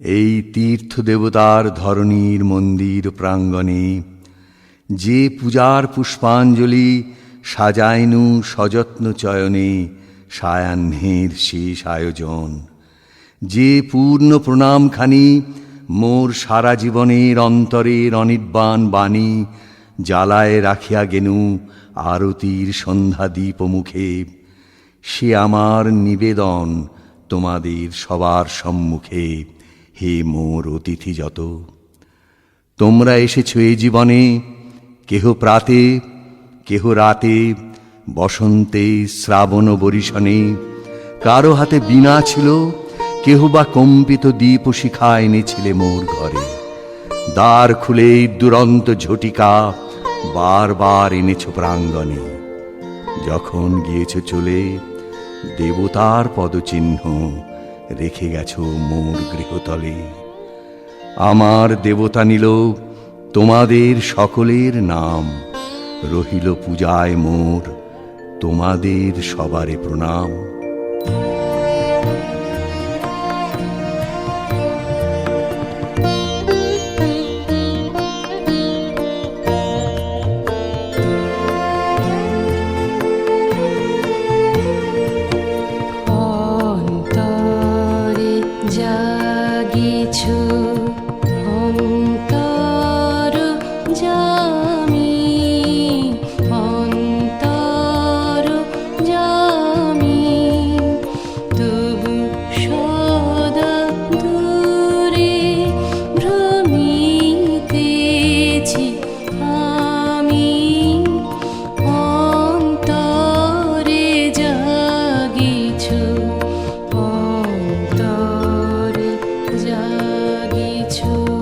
এই তীর্থ দেবতার ধরণীর মন্দির প্রাঙ্গণে যে পূজার পুষ্পাঞ্জলি সাজাইনু সযত্ন চয়নে সায়াহ্নের শেষ আয়োজন। যে পূর্ণ প্রণামখানি মোর সারা জীবনের অন্তরের অনির্বাণ বাণী জ্বালায় রাখিয়া গেনু আরতির সন্ধ্যা দ্বীপ মুখে সে আমার নিবেদন তোমাদের সবার সম্মুখে। হে মোর অতিথি যত, তোমরা এসেছ এ জীবনে, কেহ প্রাতে, কেহ রাতে, বসন্তে, শ্রাবণ বরিশনে, কারও হাতে বীণা ছিল, কেহ বা কম্পিত দীপ শিখা এনেছিলে মোর ঘরে। দ্বার খুলে দুরন্ত ঝটিকা বারবার এনেছ প্রাঙ্গণে। যখন গিয়েছ চলে, দেবতার পদচিহ্ন রেখে গেছ মোর গৃহতলে। আমার দেবতা নিল তোমাদের সকলের নাম। রহিল পূজায় মোর তোমাদের সবারে প্রণাম। 秋